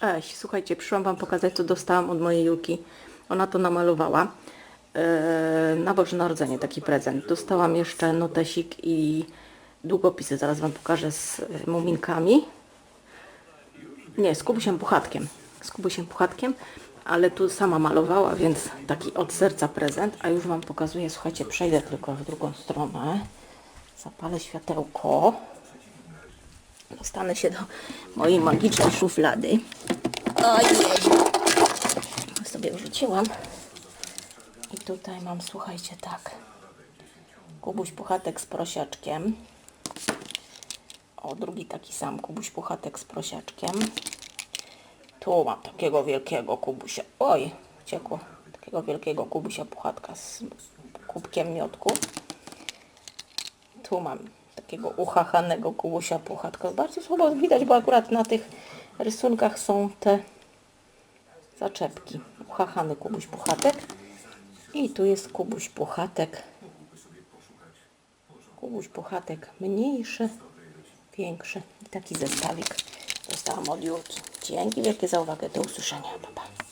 Cześć, słuchajcie, przyszłam Wam pokazać, co dostałam od mojej Julki. Ona to namalowała yy, na Boże Narodzenie, taki prezent. Dostałam jeszcze notesik i długopisy, zaraz Wam pokażę z y, muminkami. Nie, z Kubusiem Puchatkiem. Z Kubusiem Puchatkiem, ale tu sama malowała, więc taki od serca prezent. A już Wam pokazuję, słuchajcie, przejdę tylko w drugą stronę. Zapalę światełko. Dostanę się do mojej magicznej szuflady. Ojej. Sobie wrzuciłam. I tutaj mam, słuchajcie, tak. Kubuś Puchatek z prosiaczkiem. O, drugi taki sam Kubuś Puchatek z prosiaczkiem. Tu mam takiego wielkiego Kubusia. Oj, ciekło. Takiego wielkiego Kubusia Puchatka z kubkiem miodku. Tu mam takiego uchachanego kubusia puchatka. Bardzo słabo widać, bo akurat na tych rysunkach są te zaczepki. Uchachany kubuś puchatek. I tu jest kubuś puchatek. Kubuś puchatek mniejszy, większy. I taki zestawik dostałam od Julki. Dzięki wielkie za uwagę. Do usłyszenia. Pa, pa.